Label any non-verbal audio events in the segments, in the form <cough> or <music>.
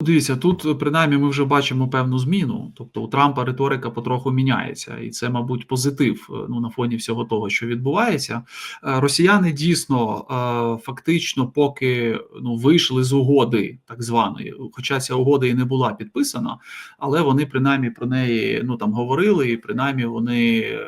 Дивіться, тут принаймні ми вже бачимо певну зміну. Тобто у Трампа риторика потроху міняється, і це, мабуть, позитив е, ну на фоні всього того, що відбувається. Е, Росіяни дійсно е, фактично, поки ну вийшли з угоди, так званої, хоча ця угода і не була підписана, але вони принаймні про неї ну там говорили, і принаймні вони е,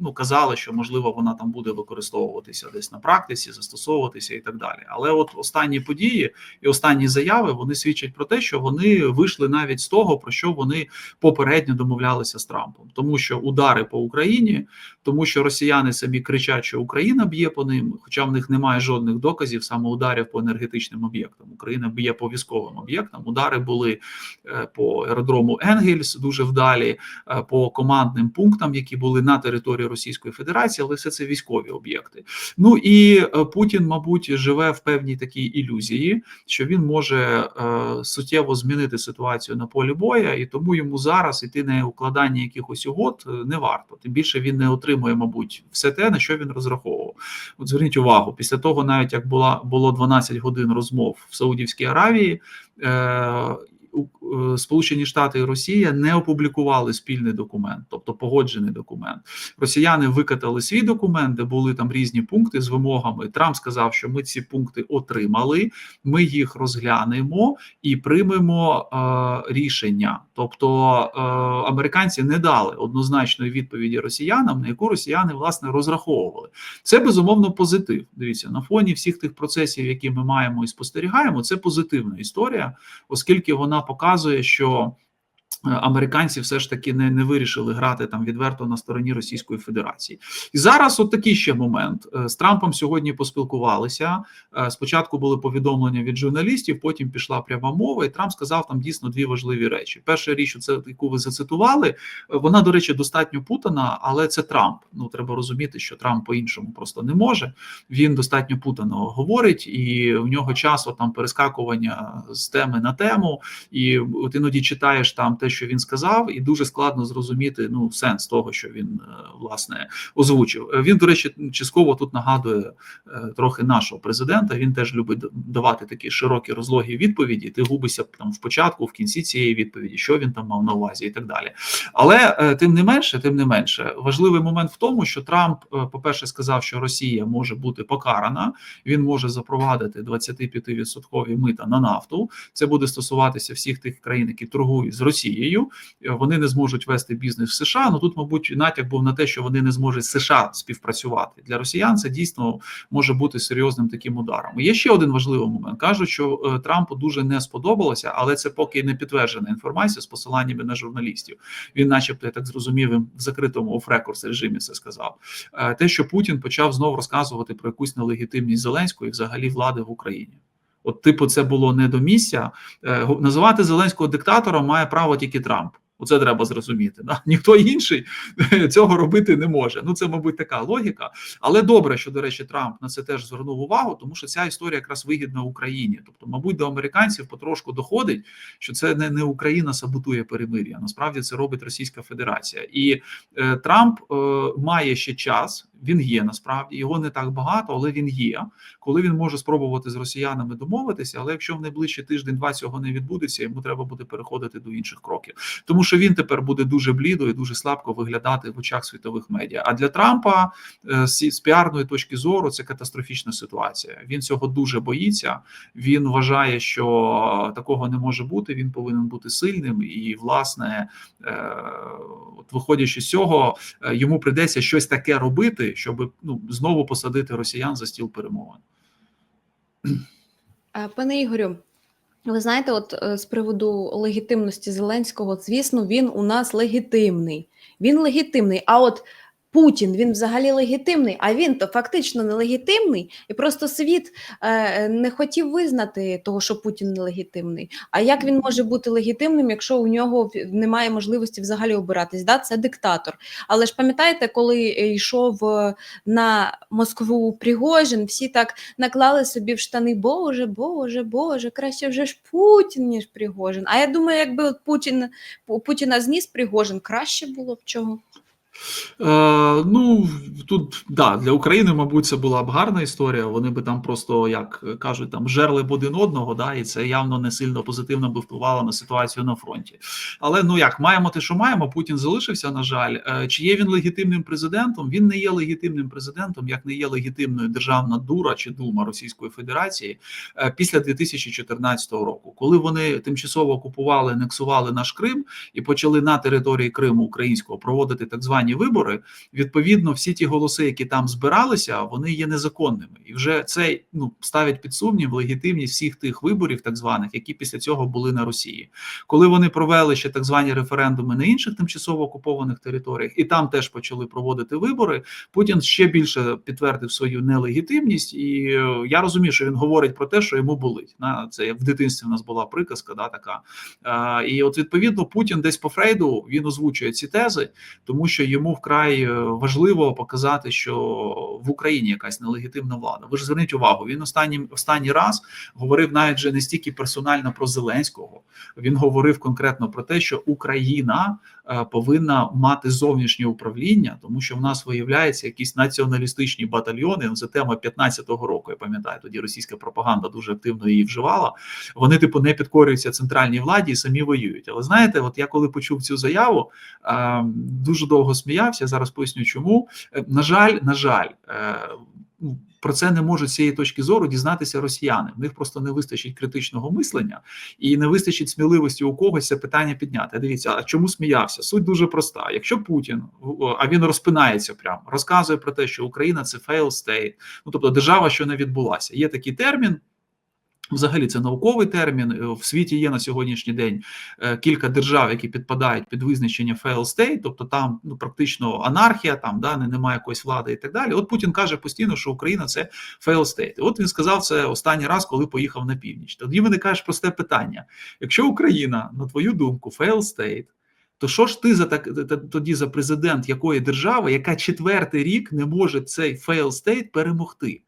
ну казали, що можливо вона там буде використовуватися десь на практиці, застосовуватися і так далі. Але от останні події і останні заяви вони свідчать про те, що вони вийшли навіть з того, про що вони попередньо домовлялися з Трампом, тому що удари по Україні, тому що росіяни самі кричать, що Україна б'є по ним, хоча в них немає жодних доказів саме ударів по енергетичним об'єктам. Україна б'є по військовим об'єктам. Удари були е, по аеродрому Енгельс дуже вдалі, е, по командним пунктам, які були на території Російської Федерації, але все це військові об'єкти. Ну і е, Путін, мабуть, живе в певній такій ілюзії, що він може е, суттєво змінити ситуацію на полі боя, і тому йому зараз іти на укладання якихось угод е, не варто. Тим більше він не отримує, мабуть, все те, на що він розраховував. От зверніть увагу, після того, навіть як була було 12 годин розмов в Саудівській Аравії. Е, Сполучені Штати і Росія не опублікували спільний документ, тобто погоджений документ. Росіяни викатали свій документ, де були там різні пункти з вимогами. Трамп сказав, що ми ці пункти отримали, ми їх розглянемо і приймемо е, рішення. Тобто е, американці не дали однозначної відповіді росіянам, на яку росіяни власне розраховували. Це безумовно позитив. Дивіться на фоні всіх тих процесів, які ми маємо і спостерігаємо. Це позитивна історія, оскільки вона показує, що американці все ж таки не, не вирішили грати там відверто на стороні Російської Федерації. І зараз от такий ще момент. Е, З Трампом сьогодні поспілкувалися. Е, Спочатку були повідомлення від журналістів, потім пішла пряма мова, і Трамп сказав там дійсно дві важливі речі. Перша річ, це яку ви зацитували, е, вона, до речі, достатньо путана, але це Трамп. Ну треба розуміти, що Трамп по-іншому просто не може. Він достатньо путано говорить, і в нього часу там перескакування з теми на тему. І от іноді читаєш там те, що він сказав, і дуже складно зрозуміти ну сенс того, що він е, власне озвучив. Е, Він, до речі, частково тут нагадує е, трохи нашого президента. Він теж любить давати такі широкі розлогі відповіді. Ти губишся там в початку, в кінці цієї відповіді, що він там мав на увазі, і так далі. Але тим не менше, тим не менше, важливий момент в тому, що Трамп, е, по-перше, сказав, що Росія може бути покарана. Він може запровадити 25% мита на нафту. Це буде стосуватися всіх тих країн, які торгують з Росією. Е, Вони не зможуть вести бізнес в США. Ну тут, мабуть, натяк був на те, що вони не зможуть США співпрацювати для росіян. Це дійсно може бути серйозним таким ударом. Є ще один важливий момент. кажуть, що е, Трампу дуже не сподобалося, але це поки не підтверджена інформація з посиланнями на журналістів. Він, начебто, я так зрозумів, в закритому оф-рекордс режимі це сказав. Е, Те, що Путін почав знову розказувати про якусь нелегітимність Зеленського і взагалі влади в Україні. От, типу, це було не до місця. Е, Називати Зеленського диктатором має право тільки Трамп. Оце треба зрозуміти. Да? <laughs> Ніхто інший <laughs> цього робити не може. Ну це, мабуть, така логіка. Але добре, що до речі, Трамп на це теж звернув увагу, тому що ця історія якраз вигідна Україні. Тобто, мабуть, до американців потрошку доходить, що це не, не Україна саботує перемир'я. Насправді це робить Російська Федерація, і е, Трамп е, має ще час. Він є насправді його не так багато, але він є. Коли він може спробувати з росіянами домовитися, але якщо в найближчий тиждень-два цього не відбудеться, йому треба буде переходити до інших кроків, тому він тепер буде дуже блідо і дуже слабко виглядати в очах світових медіа. А для Трампа е, з піарної точки зору це катастрофічна ситуація. Він цього дуже боїться. Він вважає, що такого не може бути. Він повинен бути сильним, і власне, е, от виходячи з цього, е, йому прийдеться щось таке робити, щоб ну знову посадити росіян за стіл перемовин. Пане Ігорю, ви знаєте, от е, з приводу легітимності Зеленського, звісно, він у нас легітимний. Він легітимний. А от Путін він взагалі легітимний, а він то фактично нелегітимний, і просто світ е, не хотів визнати того, що Путін нелегітимний. А як він може бути легітимним, якщо у нього немає можливості взагалі обиратись? Да? Це диктатор. Але ж пам'ятаєте, коли йшов е, на Москву Пригожин, всі так наклали собі в штани Боже, Боже, Боже, краще вже ж Путін, ніж Пригожин. А я думаю, якби Путін Путіна зніс Пригожин, краще було б чого. Е, ну тут да, для України, мабуть, це була б гарна історія. Вони би там просто, як кажуть, там жерли б один одного, да, і це явно не сильно позитивно би впливало на ситуацію на фронті. Але ну як маємо те, що маємо. Путін залишився. На жаль, Е, чи є він легітимним президентом? Він не є легітимним президентом, як не є легітимною державна дура чи дума Російської Федерації е, після 2014 року, коли вони тимчасово окупували, анексували наш Крим і почали на території Криму українського проводити так звані вибори. Відповідно, всі ті голоси, які там збиралися, вони є незаконними, і вже це ну ставить під сумнів легітимність всіх тих виборів, так званих, які після цього були на Росії. Коли вони провели ще так звані референдуми на інших тимчасово окупованих територіях, і там теж почали проводити вибори. Путін ще більше підтвердив свою нелегітимність, і е, я розумію, що він говорить про те, що йому болить. На це в дитинстві у нас була приказка, да така. І от відповідно Путін десь по Фрейду він озвучує ці тези, тому що йому вкрай е, важливо показати, що в Україні якась нелегітимна влада. Ви ж зверніть увагу, він останній останній раз говорив навіть вже не стільки персонально про Зеленського. Він говорив конкретно про те, що Україна е, повинна мати зовнішнє управління, тому що в нас виявляється якісь націоналістичні батальйони. Це тема 15-го року. Я пам'ятаю, тоді російська пропаганда дуже активно її вживала. Вони, типу, не підкорюються центральній владі і самі воюють. Але знаєте, от я коли почув цю заяву, е, дуже довго сміявся. Зараз поясню, чому Е, на жаль, на жаль. е, ну, Про це не можуть з цієї точки зору дізнатися росіяни. В них просто не вистачить критичного мислення і не вистачить сміливості у когось це питання підняти. Дивіться, а чому сміявся? Суть дуже проста. Якщо Путін, а він розпинається прямо, розказує про те, що Україна це fail state, ну тобто держава, що не відбулася. Є такий термін. Взагалі, це науковий термін. Е, В світі є на сьогоднішній день е, кілька держав, які підпадають під визначення fail state, тобто там ну практично анархія, там да немає якоїсь влади і так далі. От Путін каже постійно, що Україна це fail state. От він сказав це останній раз, коли поїхав на північ. Тоді виникає просте питання: якщо Україна, на твою думку, fail state, то що ж ти за так тоді за президент якої держави, яка четвертий рік не може цей fail state перемогти?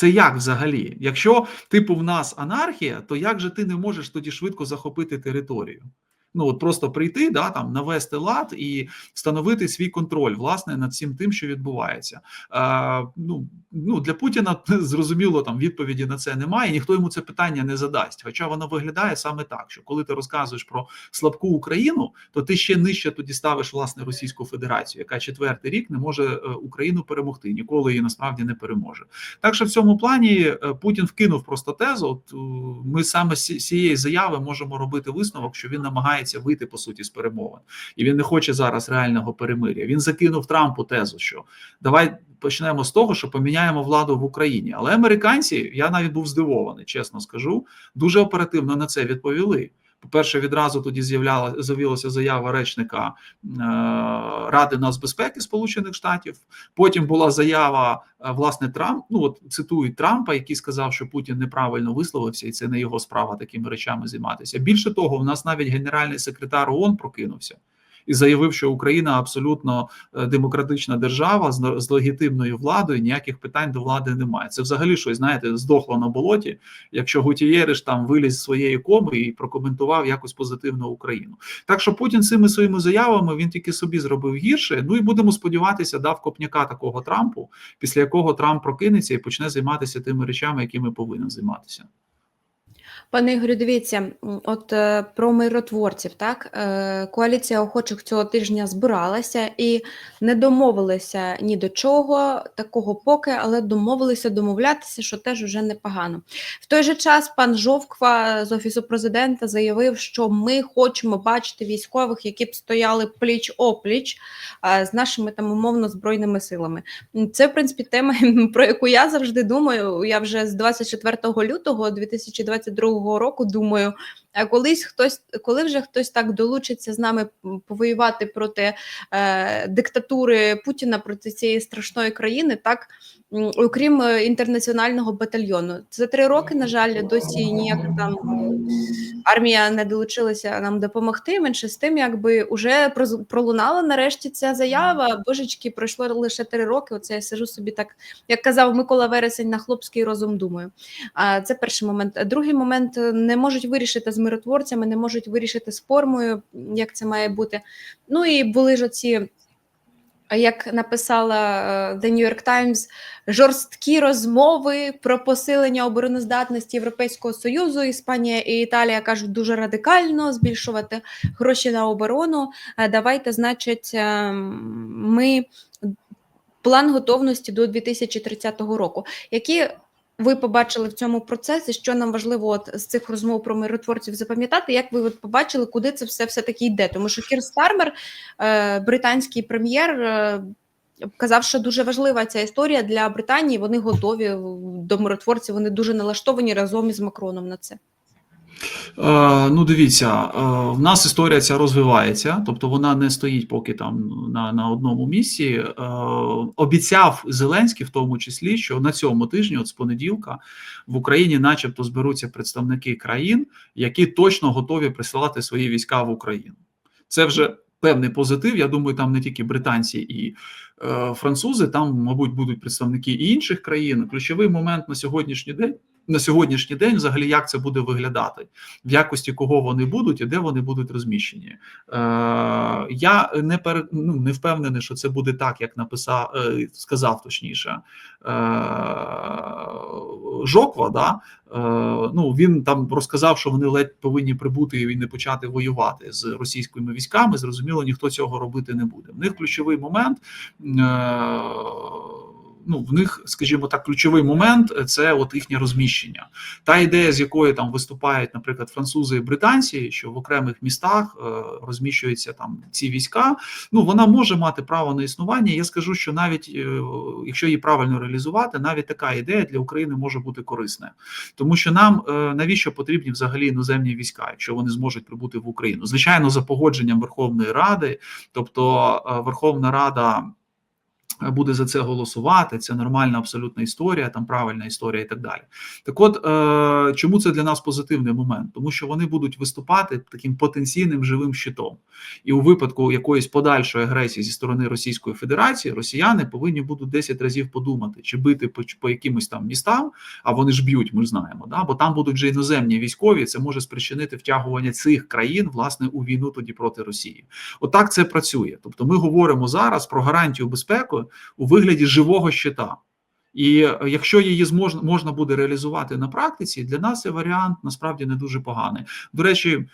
Це як взагалі? Якщо типу в нас анархія, то як же ти не можеш тоді швидко захопити територію? Ну от просто прийти, да там навести лад і встановити свій контроль власне над всім тим, що відбувається. Е, ну, ну для Путіна <laughs> зрозуміло, там відповіді на це немає. Ніхто йому це питання не задасть. Хоча воно виглядає саме так, що коли ти розказуєш про слабку Україну, то ти ще нижче тоді ставиш власне Російську Федерацію, яка четвертий рік не може е, Україну перемогти, ніколи її насправді не переможе. Так що в цьому плані е, Путін вкинув просто тезу. От ми саме з цієї заяви можемо робити висновок, що він намагається вийти по суті з перемовин, і він не хоче зараз реального перемир'я. Він закинув Трампу тезу, що давай почнемо з того, що поміняємо владу в Україні. Але американці, я навіть був здивований, чесно скажу, дуже оперативно на це відповіли. По-перше, відразу тоді з'являла з'явилася заява речника е, Ради нацбезпеки Сполучених Штатів. Потім була заява е, власне Трамп. Ну от цитують Трампа, який сказав, що Путін неправильно висловився, і це не його справа такими речами займатися. Більше того, в нас навіть генеральний секретар ООН прокинувся. І заявив, що Україна абсолютно е, демократична держава з, легітимною владою. Ніяких питань до влади немає. Це взагалі щось знаєте, здохло на болоті. Якщо Гутієриш там виліз з своєї коми і прокоментував якось позитивно Україну. Так що Путін цими своїми заявами він тільки собі зробив гірше. Ну і будемо сподіватися, дав копняка такого Трампу, після якого Трамп прокинеться і почне займатися тими речами, якими повинен займатися. Пане Ігорю, дивіться, от е, про миротворців, так е, коаліція охочих цього тижня збиралася і не домовилися ні до чого такого поки, але домовилися домовлятися, що теж уже непогано. В той же час пан Жовква з офісу президента заявив, що ми хочемо бачити військових, які б стояли пліч опліч з нашими там умовно збройними силами. Це в принципі тема, <laughs> про яку я завжди думаю. Я вже з 24 лютого 2022 року думаю. А колись хтось, коли вже хтось так долучиться з нами повоювати проти е, диктатури Путіна, проти цієї страшної країни, так окрім е, інтернаціонального батальйону. За три роки, на жаль, досі ніяк там армія не долучилася нам допомогти. Менше з тим, якби вже пролунала нарешті ця заява. Божечки, пройшло лише три роки. Оце я сижу собі так, як казав Микола Вересень, на хлопський розум думаю. А це перший момент. А Другий момент е, не можуть вирішити з миротворцями, не можуть вирішити з формою, як це має бути. Ну і були ж оці як написала е, The New York Times, жорсткі розмови про посилення обороноздатності Європейського Союзу. Іспанія і Італія кажуть дуже радикально збільшувати гроші на оборону. Е, Давайте, значить, е, ми план готовності до 2030 року. Які ви побачили в цьому процесі, що нам важливо от з цих розмов про миротворців запам'ятати, як ви от побачили, куди це все все-таки йде? Тому що Кір Стармер, е, британський прем'єр, е, казав, що дуже важлива ця історія для Британії. Вони готові до миротворців, вони дуже налаштовані разом із Макроном на це. Е, ну, дивіться, е, в нас історія ця розвивається, тобто вона не стоїть поки там на, на одному місці. Е, обіцяв Зеленський, в тому числі, що на цьому тижні, от з понеділка, в Україні, начебто, зберуться представники країн, які точно готові присилати свої війська в Україну. Це вже певний позитив. Я думаю, там не тільки британці і французи, там, мабуть, будуть представники і інших країн. Ключовий момент на сьогоднішній день. На сьогоднішній день, взагалі, як це буде виглядати, в якості кого вони будуть і де вони будуть розміщені. Е, Я не пер, ну, не впевнений, що це буде так, як написав, е, сказав точніше е, Жоква. Да? Е, ну, Він там розказав, що вони ледь повинні прибути і не почати воювати з російськими військами. Зрозуміло, ніхто цього робити не буде. В них ключовий момент. Е, ну, в них, скажімо так, ключовий момент це от їхнє розміщення. Та ідея, з якої там виступають, наприклад, французи і британці, що в окремих містах е, розміщуються там ці війська. Ну вона може мати право на існування. Я скажу, що навіть е, якщо її правильно реалізувати, навіть така ідея для України може бути корисна, тому що нам е, навіщо потрібні взагалі іноземні війська, якщо вони зможуть прибути в Україну? Звичайно, за погодженням Верховної Ради, тобто е, Верховна Рада буде за це голосувати. Це нормальна абсолютна історія, там правильна історія і так далі. Так, от е, чому це для нас позитивний момент? Тому що вони будуть виступати таким потенційним живим щитом, і у випадку якоїсь подальшої агресії зі сторони Російської Федерації Росіяни повинні будуть 10 разів подумати, чи бити по, по якимось там містам, а вони ж б'ють, ми ж знаємо. Да? Бо там будуть вже іноземні військові. Це може спричинити втягування цих країн власне у війну тоді проти Росії. Отак це працює. Тобто, ми говоримо зараз про гарантію безпеки у вигляді живого щита. І якщо її зможна можна буде реалізувати на практиці, для нас цей варіант насправді не дуже поганий. До речі,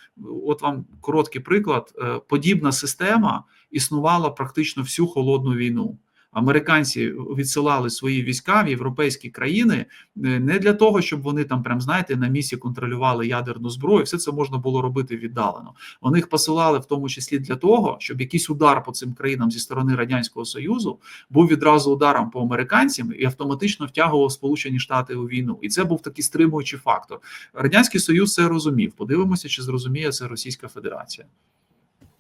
от вам короткий приклад: подібна система існувала практично всю холодну війну. Американці відсилали свої війська в європейські країни не для того, щоб вони там, прям знаєте, на місці контролювали ядерну зброю. Все це можна було робити віддалено. Вони їх посилали в тому числі для того, щоб якийсь удар по цим країнам зі сторони радянського союзу був відразу ударом по американцям і автоматично втягував Сполучені Штати у війну. І це був такий стримуючий фактор. Радянський Союз це розумів. Подивимося, чи зрозуміє це Російська Федерація.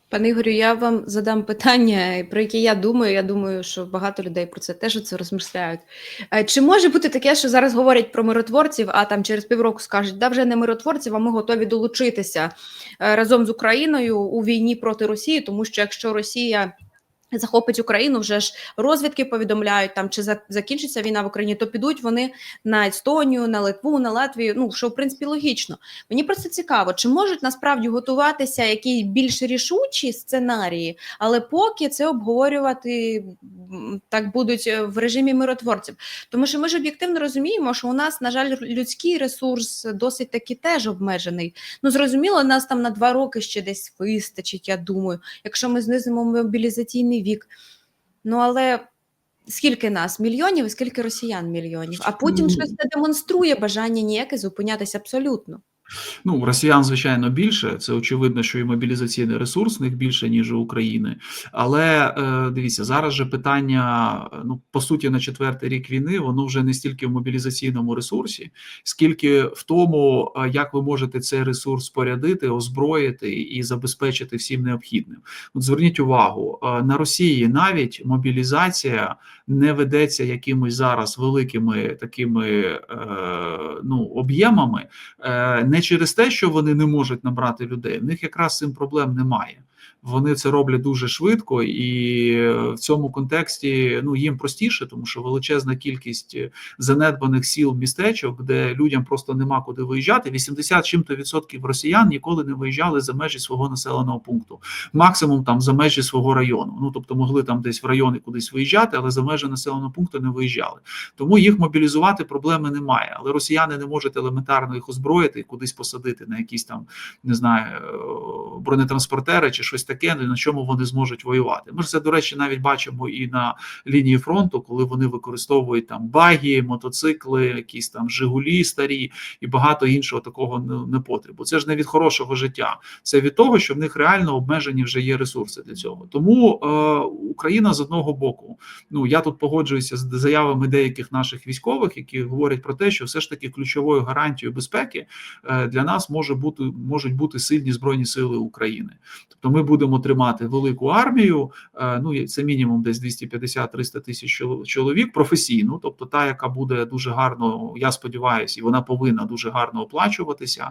Пане Ігорю, я вам задам питання, про яке я думаю. Я думаю, що багато людей про це теж це розмишляють. Чи може бути таке, що зараз говорять про миротворців, а там через півроку скажуть, да вже не миротворців, а ми готові долучитися разом з Україною у війні проти Росії, тому що якщо Росія. Захопить Україну, вже ж розвідки повідомляють там, чи закінчиться війна в Україні, то підуть вони на Естонію, на Литву, на Латвію. Ну що в принципі логічно. Мені просто цікаво, чи можуть насправді готуватися якісь більш рішучі сценарії, але поки це обговорювати так будуть в режимі миротворців. Тому що ми ж об'єктивно розуміємо, що у нас, на жаль, людський ресурс досить таки теж обмежений. Ну зрозуміло, нас там на два роки ще десь вистачить. Я думаю, якщо ми знизимо мобілізаційний вік. Ну але скільки нас? Мільйонів і скільки росіян мільйонів? А Путін щось не демонструє бажання ніяке зупинятися абсолютно. Ну, росіян, звичайно, більше. Це очевидно, що і мобілізаційний ресурс в них більше, ніж у України. Але е, дивіться, зараз же питання, ну по суті, на четвертий рік війни, воно вже не стільки в мобілізаційному ресурсі, скільки в тому, як ви можете цей ресурс спорядити, озброїти і забезпечити всім необхідним. От зверніть увагу, на Росії навіть мобілізація не ведеться якимись зараз великими такими е, ну, об'ємами. Е, не через те, що вони не можуть набрати людей, в них якраз цим проблем немає. Вони це роблять дуже швидко, і е, в цьому контексті ну їм простіше, тому що величезна кількість занедбаних сіл містечок, де людям просто нема куди виїжджати. 80 чим-то відсотків росіян ніколи не виїжджали за межі свого населеного пункту, максимум там за межі свого району. Ну тобто могли там десь в райони кудись виїжджати, але за межі населеного пункту не виїжджали. Тому їх мобілізувати проблеми немає. Але росіяни не можуть елементарно їх озброїти і кудись посадити на якісь там не знаю е, бронетранспортери чи щось таке, на чому вони зможуть воювати. Ми ж це, до речі, навіть бачимо і на лінії фронту, коли вони використовують там баги, мотоцикли, якісь там Жигулі старі і багато іншого такого не- непотребу. Це ж не від хорошого життя, це від того, що в них реально обмежені вже є ресурси для цього. Тому е, Україна з одного боку, ну я тут погоджуюся з заявами деяких наших військових, які говорять про те, що все ж таки ключовою гарантією безпеки е, для нас може бути можуть бути сильні збройні сили України. Тобто ми будемо тримати велику армію. е, Ну це мінімум десь 250-300 тисяч чоловік професійну, тобто та, яка буде дуже гарно, я сподіваюся, і вона повинна дуже гарно оплачуватися.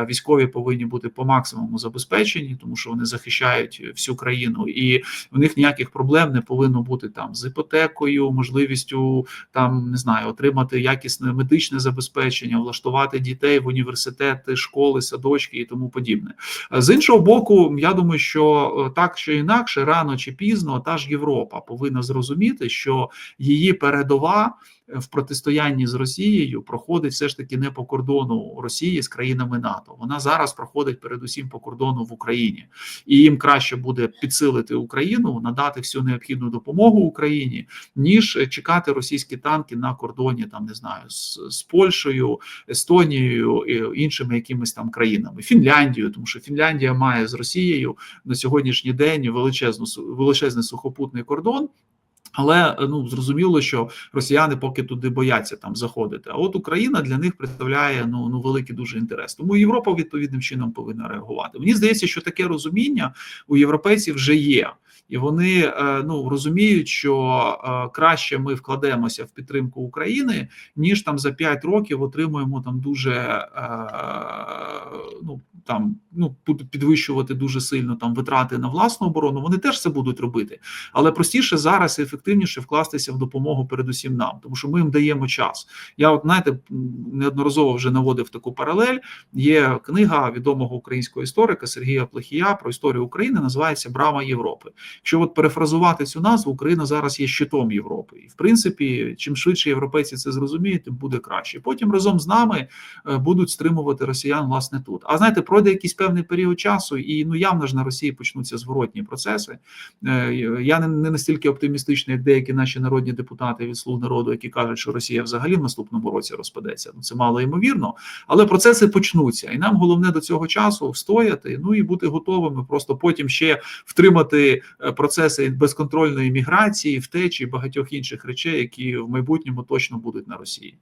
Е, Військові повинні бути по максимуму забезпечені, тому що вони захищають всю країну, і в них ніяких проблем не повинно бути там з іпотекою, можливістю там не знаю, отримати якісне медичне забезпечення, влаштувати дітей в університети, школи, садочки і тому подібне. Е, З іншого боку, я думаю, що е, так чи інакше, рано чи пізно, та ж Європа повинна зрозуміти, що її передова в протистоянні з Росією проходить все ж таки не по кордону Росії з країнами НАТО. Вона зараз проходить передусім по кордону в Україні, і їм краще буде підсилити Україну, надати всю необхідну допомогу Україні, ніж е, чекати російські танки на кордоні, там не знаю, з, з Польщею, Естонією і іншими якимись там країнами, Фінляндією, тому що Фінляндія має з Росією на сьогоднішній день величезну величезний сухопутний кордон. Але ну зрозуміло, що росіяни поки туди бояться там заходити. А от Україна для них представляє ну ну великий дуже інтерес. Тому Європа відповідним чином повинна реагувати. Мені здається, що таке розуміння у європейців вже є, і вони е, ну розуміють, що е, краще ми вкладемося в підтримку України, ніж там за 5 років отримуємо там дуже е, ну там ну підвищувати дуже сильно там витрати на власну оборону. Вони теж це будуть робити, але простіше зараз і ефективніше вкластися в допомогу передусім нам, тому що ми їм даємо час. Я, от знаєте, неодноразово вже наводив таку паралель. Є книга відомого українського історика Сергія Плехія про історію України. Називається Брама Європи. Якщо от перефразувати цю назву, Україна зараз є щитом Європи, і в принципі, чим швидше європейці це зрозуміють, тим буде краще. Потім разом з нами е, будуть стримувати росіян власне тут. А знаєте, пройде якийсь певний період часу, і ну явно ж на Росії почнуться зворотні процеси. Е, Я не настільки оптимістичний, як деякі наші народні депутати від слуг народу, які кажуть, що Росія взагалі в наступному році розпадеться. Ну це мало ймовірно, але процеси почнуться, і нам головне до цього часу встояти. Ну і бути готовими, просто потім ще втримати е, процеси безконтрольної міграції, втечі багатьох інших речей, які в майбутньому точно будуть на Росії.